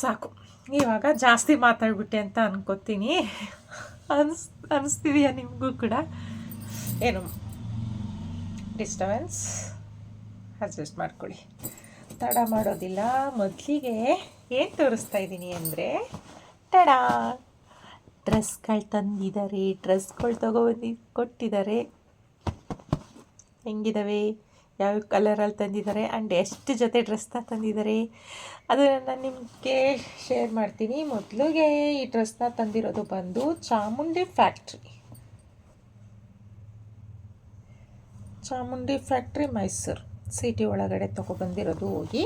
ಸಾಕು. ಇವಾಗ ಜಾಸ್ತಿ ಮಾತಾಡ್ಬಿಟ್ಟೆ ಅಂತ ಅನ್ಕೋತೀನಿ. ಅನ್ಸ್, ಅನಿಸ್ತಿದೆಯಾ ನಿಮಗೂ ಕೂಡ? ಏನು ಡಿಸ್ಟರ್ಬೆನ್ಸ್ ಅಡ್ಜಸ್ಟ್ ಮಾಡ್ಕೊಳ್ಳಿ. ತಡ ಮಾಡೋದಿಲ್ಲ. ಮೊದಲಿಗೆ ಏನು ತೋರಿಸ್ತಾ ಇದ್ದೀನಿ ಅಂದರೆ, ತಡ! ಡ್ರೆಸ್ಗಳು ತಂದಿದ್ದಾರೆ. ಡ್ರೆಸ್ಗಳು ತೊಗೊಬಂದು, ಕೊಟ್ಟಿದ್ದಾರೆ. ಹೆಂಗಿದಾವೆ? ಯಾವ ಕಲರಲ್ಲಿ ತಂದಿದ್ದಾರೆ ಆ್ಯಂಡ್ ಎಷ್ಟು ಜೊತೆ ಡ್ರೆಸ್ನ ತಂದಿದ್ದಾರೆ ಅದನ್ನು ನಾನು ನಿಮಗೆ ಶೇರ್ ಮಾಡ್ತೀನಿ. ಮೊದಲಿಗೆ ಈ ಡ್ರೆಸ್ನ ತಂದಿರೋದು ಬಂದು Chamundi factory Chamundi factory Mysuru. City ಒಳಗಡೆ ತೊಗೊಬಂದಿರೋದು ಹೋಗಿ.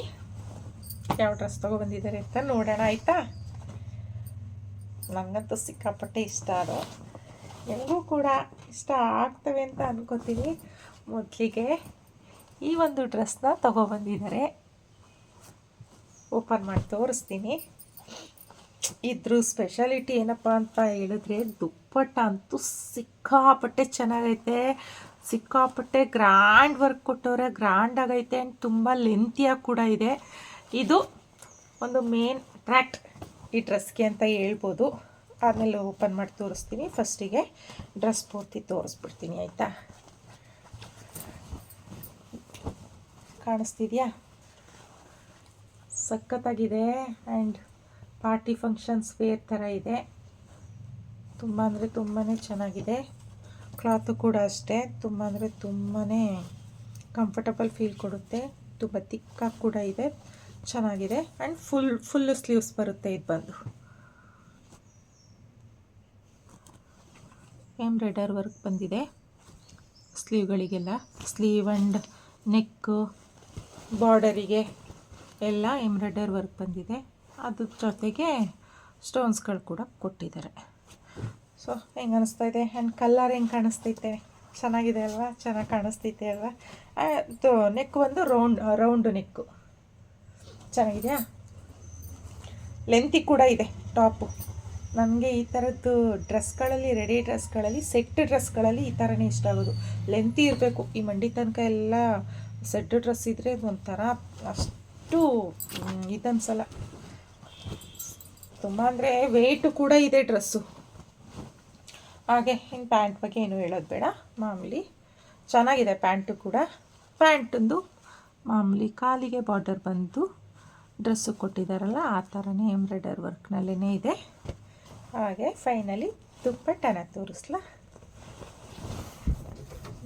ಯಾವ ಡ್ರೆಸ್ ತೊಗೊಬಂದಿದ್ದಾರೆ ಅಂತ ನೋಡೋಣ, ಆಯಿತಾ? ನನಗಂತೂ ಸಿಕ್ಕಾಪಟ್ಟೆ ಇಷ್ಟ ಅದು. ಹೆಂಗೂ ಕೂಡ ಇಷ್ಟ ಆಗ್ತವೆ ಅಂತ ಅಂದ್ಕೋತೀನಿ ಮೊದಲಿಗೆ ಈ ಒಂದು ಡ್ರೆಸ್ನ ತೊಗೊಬಂದಿದ್ದಾರೆ ಓಪನ್ ಮಾಡಿ ತೋರಿಸ್ತೀನಿ. ಇದ್ರ ಸ್ಪೆಷಾಲಿಟಿ ಏನಪ್ಪ ಅಂತ ಹೇಳಿದ್ರೆ ದುಪ್ಪಟ್ಟ ಅಂತೂ ಸಿಕ್ಕಾಪಟ್ಟೆ ಚೆನ್ನಾಗೈತೆ. ಸಿಕ್ಕಾಪಟ್ಟೆ ಗ್ರ್ಯಾಂಡ್ ವರ್ಕ್ ಕೊಟ್ಟವ್ರೆ ಗ್ರ್ಯಾಂಡ್ ಆಗೈತೆ ಆ್ಯಂಡ್ ತುಂಬ ಲೆಂತಿಯಾಗಿ ಕೂಡ ಇದೆ. ಇದು ಒಂದು ಮೇನ್ ಅಟ್ರ್ಯಾಕ್ಟ್ ಈ ಡ್ರೆಸ್ಗೆ ಅಂತ ಹೇಳ್ಬೋದು. ಆಮೇಲೆ ಓಪನ್ ಮಾಡಿ ತೋರಿಸ್ತೀನಿ. ಫಸ್ಟಿಗೆ ಡ್ರೆಸ್ ಪೂರ್ತಿ ತೋರಿಸ್ಬಿಡ್ತೀನಿ, ಆಯಿತಾ? ಕಾಣಿಸ್ತಿದ್ಯಾ? ಸಖತ್ತಾಗಿದೆ ಆ್ಯಂಡ್ ಪಾರ್ಟಿ ಫಂಕ್ಷನ್ಸ್ ವೇರ್ ಥರ ಇದೆ. ತುಂಬ ಅಂದರೆ ತುಂಬಾ ಚೆನ್ನಾಗಿದೆ. ಕ್ಲಾತು ಕೂಡ ಅಷ್ಟೇ. ತುಂಬ ಅಂದರೆ ತುಂಬಾ ಕಂಫರ್ಟಬಲ್ ಫೀಲ್ ಕೊಡುತ್ತೆ. ತುಂಬ ತಿಕ್ಕಾಗಿ ಕೂಡ ಇದೆ. ಚೆನ್ನಾಗಿದೆ. ಆ್ಯಂಡ್ ಫುಲ್ ಫುಲ್ ಸ್ಲೀವ್ಸ್ ಬರುತ್ತೆ ಇದು ಬಂದು. ಎಂಬ್ರಾಯ್ಡರ್ ವರ್ಕ್ ಬಂದಿದೆ. ಸ್ಲೀವ್ಗಳಿಗೆಲ್ಲ ಸ್ಲೀವ್ ಆ್ಯಂಡ್ ನೆಕ್ಕು ಬಾರ್ಡರಿಗೆ ಎಲ್ಲ ಎಂಬ್ರಾಯ್ಡರ್ ವರ್ಕ್ ಬಂದಿದೆ. ಅದ್ರ ಜೊತೆಗೆ ಸ್ಟೋನ್ಸ್ಗಳು ಕೂಡ ಕೊಟ್ಟಿದ್ದಾರೆ. ಸೊ ಹೆಂಗೆ ಅನಿಸ್ತಾ ಇದೆ? ಆ್ಯಂಡ್ ಕಲ್ಲರ್ ಹೆಂಗೆ ಕಾಣಿಸ್ತೈತೆ ಚೆನ್ನಾಗಿದೆ ಅಲ್ವಾ? ಚೆನ್ನಾಗಿ ಕಾಣಿಸ್ತೈತೆ ಅಲ್ವಾ? ಅದು ನೆಕ್ ಒಂದು ರೌಂಡ್ ರೌಂಡ್ ನೆಕ್ಕು ಚೆನ್ನಾಗಿದೆಯಾ? ಲೆಂತಿ ಕೂಡ ಇದೆ ಟಾಪು ನನಗೆ ಈ ಥರದ್ದು ಡ್ರೆಸ್ಗಳಲ್ಲಿ ರೆಡಿ ಡ್ರೆಸ್ಗಳಲ್ಲಿ ಸೆಟ್ ಡ್ರೆಸ್ಗಳಲ್ಲಿ ಈ ಥರನೇ ಇಷ್ಟ ಆಗೋದು. ಲೆಂತಿ ಇರಬೇಕು. ಈ ಮಂಡಿ ತನಕ ಎಲ್ಲ ಸೆಟ್ ಡ್ರೆಸ್ ಇದ್ದರೆ ಒಂಥರ ಅಷ್ಟು ಇದನ್ಸಲ್ಲ. ತುಂಬ ಅಂದರೆ ವೆಯ್ಟು ಕೂಡ ಇದೆ ಡ್ರೆಸ್ಸು ಹಾಗೆ ಇನ್ನು ಪ್ಯಾಂಟ್ ಬಗ್ಗೆ ಏನು ಹೇಳೋದು ಬೇಡ. ಮಾಮೂಲಿ ಚೆನ್ನಾಗಿದೆ ಪ್ಯಾಂಟು ಕೂಡ. ಪ್ಯಾಂಟೊಂದು ಮಾಮೂಲಿ ಕಾಲಿಗೆ ಬಾರ್ಡರ್ ಬಂದು ಡ್ರೆಸ್ಸು ಕೊಟ್ಟಿದ್ದಾರಲ್ಲ ಆ ಥರನೇ ಎಂಬ್ರಾಯ್ಡರ್ ವರ್ಕ್ನಲ್ಲೇ ಇದೆ. ಹಾಗೆ ಫೈನಲಿ ದುಪ್ಪಟ್ಟನ ತೋರಿಸ್ಲಾ?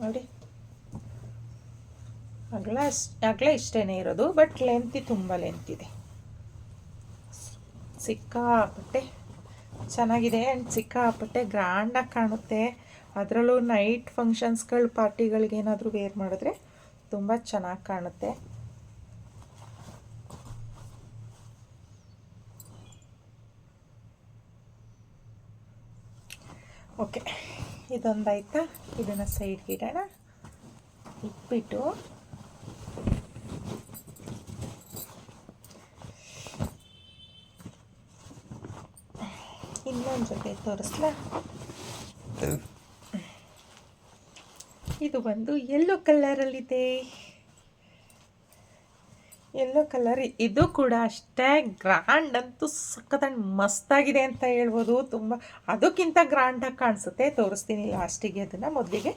ನೋಡಿ. ಅಗಲ ಅಷ್ಟು ಅಗಲ ಇಷ್ಟೇ ಇರೋದು ಬಟ್ ಲೆಂತಿ ತುಂಬ ಲೆಂತ್ ಇದೆ. ಸಿಕ್ಕಾಪಟ್ಟೆ ಚೆನ್ನಾಗಿದೆ ಆ್ಯಂಡ್ ಸಿಕ್ಕಾಪಟ್ಟೆ ಗ್ರ್ಯಾಂಡಾಗಿ ಕಾಣುತ್ತೆ. ಅದರಲ್ಲೂ ನೈಟ್ ಫಂಕ್ಷನ್ಸ್ಗಳು ಪಾರ್ಟಿಗಳಿಗೆ ಏನಾದರೂ ವೇರ್ ಮಾಡಿದ್ರೆ ತುಂಬ ಚೆನ್ನಾಗಿ ಕಾಣುತ್ತೆ. ಓಕೆ ಇದೊಂದಾಯ್ತಾ? ಇದನ್ನು ಸೈಡ್ಗಿಡೋಣ ಇಟ್ಬಿಟ್ಟು ಇನ್ನೊಂದು ಜೊತೆ ತೋರಿಸ್ಲಾ? ಇದು ಬಂದು ಎಲ್ಲೋ ಕಲರಲ್ಲಿದೆ ಎಲ್ಲೋ ಕಲರ್ ಇದು ಕೂಡ ಅಷ್ಟೇ ಗ್ರ್ಯಾಂಡ್ ಅಂತೂ ಸಖತ್ತಾಗಿ ಮಸ್ತಾಗಿದೆ ಅಂತ ಹೇಳ್ಬೋದು. ತುಂಬ ಅದಕ್ಕಿಂತ ಗ್ರ್ಯಾಂಡಾಗಿ ಕಾಣಿಸುತ್ತೆ. ತೋರಿಸ್ತೀನಿ ಲಾಸ್ಟಿಗೆ ಅದನ್ನು. ಮೊದಲಿಗೆ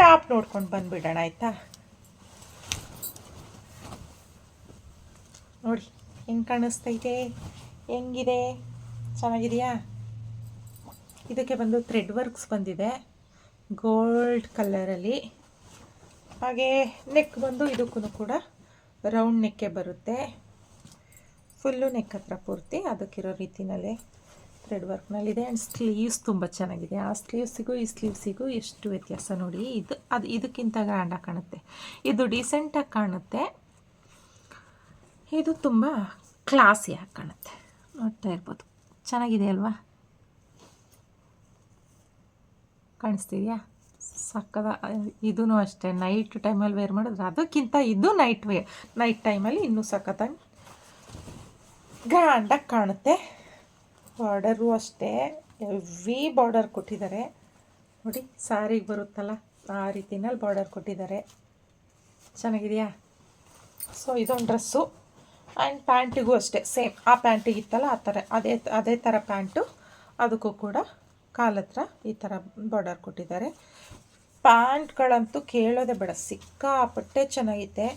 ಟಾಪ್ ನೋಡ್ಕೊಂಡು ಬಂದುಬಿಡೋಣ ಆಯಿತಾ? ನೋಡಿ ಹೆಂಗೆ ಕಾಣಿಸ್ತೈತೆ ಹೆಂಗಿದೆ? ಚೆನ್ನಾಗಿದೆಯಾ? ಇದಕ್ಕೆ ಬಂದು ಥ್ರೆಡ್ ವರ್ಕ್ಸ್ ಬಂದಿದೆ. ಗೋಲ್ಡ್ ಕಲರಲ್ಲಿ ಹಾಗೆ ನೆಕ್ ಬಂದು ಇದಕ್ಕೂ ಕೂಡ ರೌಂಡ್ ನೆಕ್ಕೆ ಬರುತ್ತೆ. ಫುಲ್ಲು ನೆಕ್ ಹತ್ರ ಪೂರ್ತಿ ಅದಕ್ಕಿರೋ ರೀತಿನಲ್ಲೇ ಥ್ರೆಡ್ ವರ್ಕ್ನಲ್ಲಿದೆ ಆ್ಯಂಡ್ ಸ್ಲೀವ್ಸ್ ತುಂಬ ಚೆನ್ನಾಗಿದೆ. ಆ ಸ್ಲೀವ್ಸಿಗೂ ಈ ಸ್ಲೀವ್ಸಿಗೂ ಎಷ್ಟು ವ್ಯತ್ಯಾಸ ನೋಡಿ. ಇದು, ಅದು ಇದಕ್ಕಿಂತ ಗ್ರ್ಯಾಂಡಾಗಿ ಕಾಣುತ್ತೆ. ಇದು ಡೀಸೆಂಟಾಗಿ ಕಾಣುತ್ತೆ. ಇದು ತುಂಬ ಕ್ಲಾಸಿಯಾಗಿ ಕಾಣುತ್ತೆ. ನೋಡ್ತಾ ಇರ್ಬೋದು. ಚೆನ್ನಾಗಿದೆ ಅಲ್ವಾ? ಕಾಣಿಸ್ತಿದೆಯಾ? ಸಕ್ಕದ ಇದೂ ಅಷ್ಟೇ. ನೈಟ್ ಟೈಮಲ್ಲಿ ವೇರ್ ಮಾಡಿದ್ರೆ ಅದಕ್ಕಿಂತ ಇದು ನೈಟ್ ವೇರ್ ನೈಟ್ ಟೈಮಲ್ಲಿ ಇನ್ನೂ ಸಖತ್ತಾಗಿ ಗ್ರ್ಯಾಂಡಾಗಿ ಕಾಣುತ್ತೆ. ಬಾರ್ಡರು ಅಷ್ಟೇ. ಹೆವಿ ಬಾರ್ಡರ್ ಕೊಟ್ಟಿದ್ದಾರೆ. ನೋಡಿ, ಸಾರಿಗೆ ಬರುತ್ತಲ್ಲ, ಆ ರೀತಿನಲ್ಲಿ ಬಾರ್ಡರ್ ಕೊಟ್ಟಿದ್ದಾರೆ. ಚೆನ್ನಾಗಿದೆಯಾ? ಸೊ ಇದೊಂದು ಡ್ರೆಸ್ಸು ಆ್ಯಂಡ್ ಪ್ಯಾಂಟಿಗೂ ಅಷ್ಟೇ ಸೇಮ್ ಆ ಪ್ಯಾಂಟಿಗಿತ್ತಲ್ಲ ಆ ಥರ ಅದೇ ಅದೇ ಥರ ಪ್ಯಾಂಟು ಅದಕ್ಕೂ ಕೂಡ ಕಾಲತ್ರ ಈ ಥರ ಬಾರ್ಡರ್ ಕೊಟ್ಟಿದ್ದಾರೆ. ಪ್ಯಾಂಟ್ಗಳಂತೂ ಕೇಳೋದೇ ಬೇಡ. ಸಿಕ್ಕಾಪಟ್ಟೆ ಚೆನ್ನಾಗಿದೆ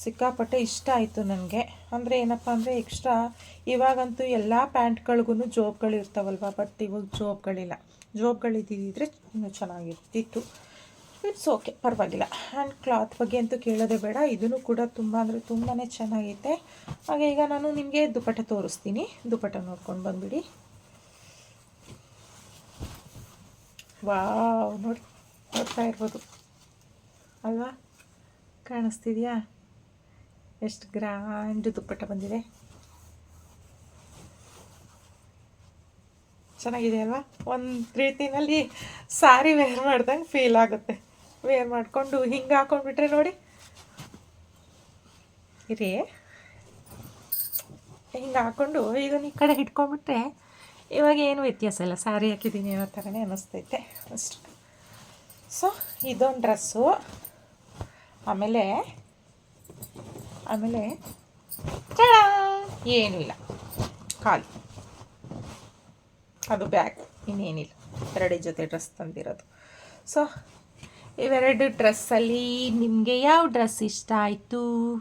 ಸಿಕ್ಕಾಪಟ್ಟೆ ಇಷ್ಟ ಆಯಿತು ನನಗೆ. ಅಂದರೆ ಏನಪ್ಪ ಅಂದರೆ ಎಕ್ಸ್ಟ್ರಾ ಇವಾಗಂತೂ ಎಲ್ಲ ಪ್ಯಾಂಟ್ಗಳಿಗೂ ಜೋಬ್ಗಳು ಇರ್ತಾವಲ್ವ ಬಟ್ ಇವಾಗ ಜೋಬ್ಗಳಿಲ್ಲ. ಜೋಬ್ಗಳಿದ್ದಿದ್ದರೆ ಇನ್ನೂ ಚೆನ್ನಾಗಿರ್ತಿತ್ತು. ಇಟ್ಸ್ ಓಕೆ ಪರವಾಗಿಲ್ಲ. ಆ್ಯಂಡ್ ಕ್ಲಾತ್ ಬಗ್ಗೆ ಅಂತೂ ಕೇಳೋದೇ ಬೇಡ. ಇದನ್ನು ಕೂಡ ತುಂಬ ಅಂದರೆ ತುಂಬಾ ಚೆನ್ನಾಗೈತೆ. ಹಾಗೆ ಈಗ ನಾನು ನಿಮಗೆ ದುಪಟ್ಟ ತೋರಿಸ್ತೀನಿ. ದುಪಟ್ಟ ನೋಡ್ಕೊಂಡು ಬಂದುಬಿಡಿ. ವಾವ್, ನೋಡಿ, ನೋಡ್ತಾ ಇರ್ಬೋದು. ಅಲ್ವಾ? ಕಾಣಿಸ್ತಿದೆಯಾ? ಎಷ್ಟು ಗ್ರ್ಯಾಂಡ್ ದುಪ್ಪಟ್ಟ ಬಂದಿದೆ. ಚೆನ್ನಾಗಿದೆ ಅಲ್ವಾ? ಒಂದು ರೀತಿನಲ್ಲಿ ಸಾರಿ ವೇರ್ ಮಾಡ್ದಂಗೆ ಫೀಲ್ ಆಗುತ್ತೆ. ವೇರ್ ಮಾಡಿಕೊಂಡು ಹಿಂಗೆ ಹಾಕೊಂಡ್ಬಿಟ್ರೆ ನೋಡಿ. ಇರೇ, ಹಿಂಗೆ ಹಾಕ್ಕೊಂಡು ಇದನ್ನ ಈ ಕಡೆ ಹಿಡ್ಕೊಂಡ್ಬಿಟ್ರೆ ಇವಾಗ ಏನು ವ್ಯತ್ಯಾಸ ಇಲ್ಲ? ಸ್ಯಾರಿ ಹಾಕಿದ್ದೀನಿ ಅನ್ನೋ ಥರನೇ ಅನ್ನಿಸ್ತೈತೆ. ಅಷ್ಟು. ಸೊ ಇದೊಂದು ಡ್ರೆಸ್ಸು ಆಮೇಲೆ ಆಮೇಲೆ ಏನೂ ಇಲ್ಲ. ಖಾಲಿ. ಅದು ಬ್ಯಾಗ್. ಇನ್ನೇನಿಲ್ಲ. ಎರಡೇ ಜೊತೆ ಡ್ರೆಸ್ ತಂದಿರೋದು. ಸೊ ಇವೆರಡು ಡ್ರೆಸ್ಸಲ್ಲಿ ನಿಮಗೆ ಯಾವ ಡ್ರೆಸ್ ಇಷ್ಟ ಆಯಿತು?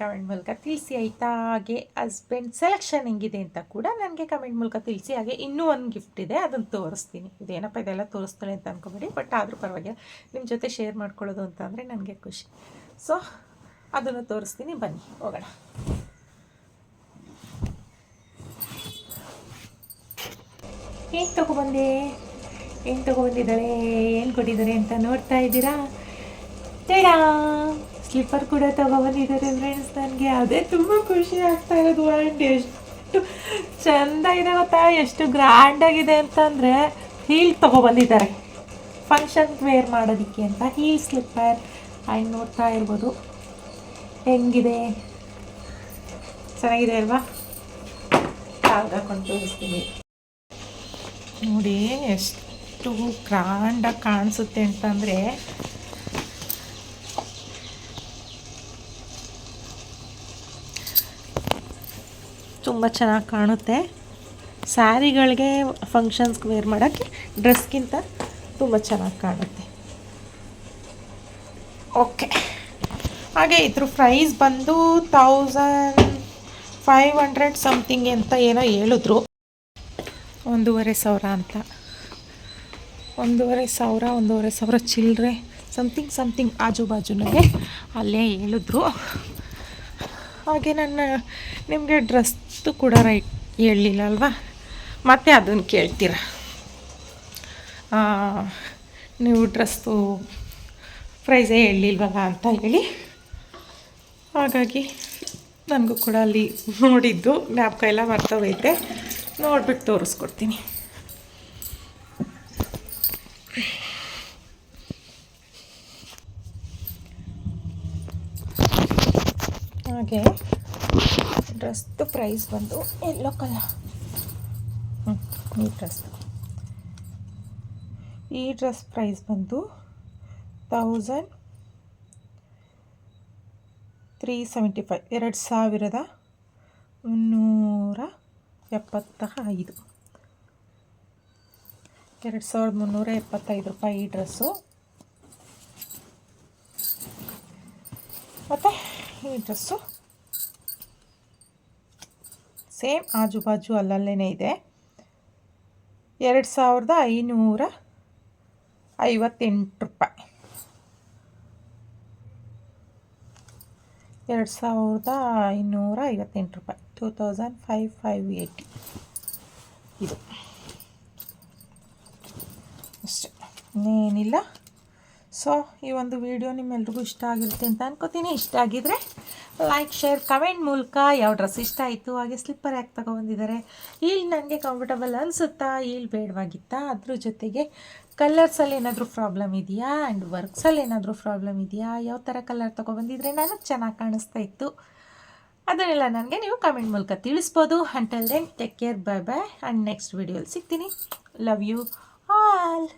ಕಮೆಂಟ್ ಮೂಲಕ ತಿಳಿಸಿ ಆಯಿತಾ? ಹಾಗೆ ಹಸ್ಬೆಂಡ್ ಸೆಲೆಕ್ಷನ್ ಹೆಂಗಿದೆ ಅಂತ ಕೂಡ ನನಗೆ ಕಮೆಂಟ್ ಮೂಲಕ ತಿಳಿಸಿ, ಹಾಗೆ ಇನ್ನೂ ಒಂದು ಗಿಫ್ಟ್ ಇದೆ ಅದನ್ನು ತೋರಿಸ್ತೀನಿ. ಇದೇನಪ್ಪ, ಇದೆಲ್ಲ ತೋರಿಸ್ತಾಳೆ ಅಂತ ಅಂದ್ಕೊಬೇಡಿ ಬಟ್ ಆದರೂ ಪರವಾಗಿಲ್ಲ. ನಿಮ್ಮ ಜೊತೆ ಶೇರ್ ಮಾಡ್ಕೊಳ್ಳೋದು ಅಂತಂದರೆ ನನಗೆ ಖುಷಿ. ಸೊ ಅದನ್ನು ತೋರಿಸ್ತೀನಿ, ಬನ್ನಿ, ಹೋಗೋಣ. ಏನು ತಗೊಬಂದೆ? ಏನು ತೊಗೊಬಂದಿದ್ದಾರೆ ಏನು ಕೊಟ್ಟಿದ್ದಾರೆ ಅಂತ ನೋಡ್ತಾ ಇದ್ದೀರಾ? ತೇಡಾ! ಸ್ಲಿಪ್ಪರ್ ಕೂಡ ತಗೊಬಂದಿದ್ದಾರೆ ಫ್ರೆಂಡ್ಸ್ ನನಗೆ ಅದೇ ತುಂಬ ಖುಷಿ ಆಗ್ತಾ ಇರೋದು ಆ್ಯಂಡ್ ಎಷ್ಟು ಚೆಂದ ಇದೆ ಗೊತ್ತಾ, ಎಷ್ಟು ಗ್ರ್ಯಾಂಡಾಗಿದೆ ಅಂತಂದರೆ ಹೀಲ್ ತಗೊಬಂದಿದ್ದಾರೆ. ಫಂಕ್ಷನ್ ವೇರ್ ಮಾಡೋದಕ್ಕೆ ಅಂತ ಹೀಲ್ ಸ್ಲಿಪ್ಪರ್ ಆ್ಯಂಡ್ ನೋಡ್ತಾ ಇರ್ಬೋದು. ಹೆಂಗಿದೆ? ಚೆನ್ನಾಗಿದೆ ಅಲ್ವಾ? ಹಾಕೊಂಡು ತೋರಿಸ್ತೀನಿ. ನೋಡಿ, ಎಷ್ಟು ಗ್ರ್ಯಾಂಡಾಗಿ ಕಾಣಿಸುತ್ತೆ ಅಂತಂದರೆ ತುಂಬ ಚೆನ್ನಾಗಿ ಕಾಣುತ್ತೆ. ಸ್ಯಾರಿಗಳಿಗೆ ಫಂಕ್ಷನ್ಸ್ಗೆ ವೇರ್ ಮಾಡೋಕ್ಕೆ ಡ್ರೆಸ್ಗಿಂತ ತುಂಬ ಚೆನ್ನಾಗಿ ಕಾಣುತ್ತೆ. ಓಕೆ ಹಾಗೆ ಇದ್ರ ಪ್ರೈಸ್ ಬಂದು ತೌಸಂಡ್ ಫೈವ್ ಹಂಡ್ರೆಡ್ ಸಮಥಿಂಗ್ ಅಂತ ಏನೋ ಹೇಳಿದ್ರು. ಒಂದೂವರೆ ಸಾವಿರ ಅಂತ. ಒಂದೂವರೆ ಸಾವಿರ ಒಂದೂವರೆ ಸಾವಿರ ಚಿಲ್ಲರೆ ಸಮಥಿಂಗ್ ಸಮಥಿಂಗ್ ಆಜು ಬಾಜುನಾಗೆ ಅಲ್ಲೇ ಹೇಳಿದ್ರು. ಹಾಗೆ ನನ್ನ, ನಿಮಗೆ ಡ್ರೆಸ್ದು ಕೂಡ ರೈಟ್ ಹೇಳಲಿಲ್ಲ ಅಲ್ವಾ? ಮತ್ತೆ ಅದನ್ನು ಕೇಳ್ತೀರ? ನೀವು ಡ್ರೆಸ್ದು ಪ್ರೈಸೇ ಹೇಳಲಿಲ್ವಲ್ಲ ಅಂತ ಹೇಳಿ. ಹಾಗಾಗಿ ನನಗೂ ಕೂಡ ಅಲ್ಲಿ ನೋಡಿದ್ದು, ಜ್ಞಾಪಕ ಎಲ್ಲ ನೋಡ್ಬಿಟ್ಟು ತೋರಿಸ್ಕೊಡ್ತೀನಿ. ಹಾಗೆ ಡ್ರೆಸ್ದು ಪ್ರೈಸ್ ಬಂದು ಎಲ್ಲೋ ಕಲರ್ ಹ್ಞೂ ಈ ಡ್ರೆಸ್. ಈ ಡ್ರೆಸ್ ಪ್ರೈಸ್ ಬಂದು ತೌಸಂಡ್ ತ್ರೀ ಸೆವೆಂಟಿ ಫೈವ್, ಎರಡು ಸಾವಿರದ ಮುನ್ನೂರ ಎಪ್ಪತ್ತ ಐದು ಎರಡು ಸಾವಿರದ ಮುನ್ನೂರ ಎಪ್ಪತ್ತೈದು ರೂಪಾಯಿ ಈ ಡ್ರೆಸ್ಸು. ಮತ್ತು ಈ ಡ್ರೆಸ್ಸು ಸೇಮ್ ಆಜು ಬಾಜು ಅಲ್ಲಲ್ಲೇ ಇದೆ. ಎರಡು ಸಾವಿರದ ಐನೂರ ಐವತ್ತೆಂಟು ರೂಪಾಯಿ. ಎರಡು ಸಾವಿರದ ಐನೂರ ಐವತ್ತೆಂಟು ರೂಪಾಯಿ. Two thousand five five eighty ಇದು. ಅಷ್ಟೇ. ಇನ್ನೇನಿಲ್ಲ? ಸೊ, ಈ ಒಂದು ವಿಡಿಯೋ ನಿಮ್ಮೆಲ್ರಿಗೂ ಇಷ್ಟ ಆಗಿರುತ್ತೆ ಅಂತ ಅನ್ಕೋತೀನಿ. ಇಷ್ಟ ಆಗಿದ್ರೆ ಲೈಕ್ ಶೇರ್ ಕಮೆಂಟ್ ಮೂಲಕ ಯಾವ ಡ್ರೆಸ್ ಇಷ್ಟ ಆಯಿತು, ಹಾಗೆ ಸ್ಲಿಪ್ಪರ್ ಯಾಕೆ ತಗೊಬಂದಿದ್ದಾರೆ ಇಲ್ಲಿ ನನಗೆ ಕಂಫರ್ಟಬಲ್ ಅನಿಸುತ್ತಾ, ಇಲ್ಲಿ ಬೇಡವಾಗಿತ್ತಾ, ಅದ್ರ ಜೊತೆಗೆ ಕಲರ್ಸಲ್ಲಿ ಏನಾದರೂ ಪ್ರಾಬ್ಲಮ್ ಇದೆಯಾ ಆ್ಯಂಡ್ ವರ್ಕ್ಸಲ್ಲಿ ಏನಾದರೂ ಪ್ರಾಬ್ಲಮ್ ಇದೆಯಾ, ಯಾವ ಥರ ಕಲರ್ ತೊಗೊಬಂದಿದ್ರೆ ನನಗೆ ಚೆನ್ನಾಗಿ ಕಾಣಿಸ್ತಾ ಇತ್ತು, ಅದನ್ನೆಲ್ಲ ನನಗೆ ನೀವು ಕಮೆಂಟ್ ಮೂಲಕ ತಿಳಿಸ್ಬೋದು. Until then take care bye bye and next ವಿಡಿಯೋಲಿ ಸಿಗ್ತೀನಿ. Love you all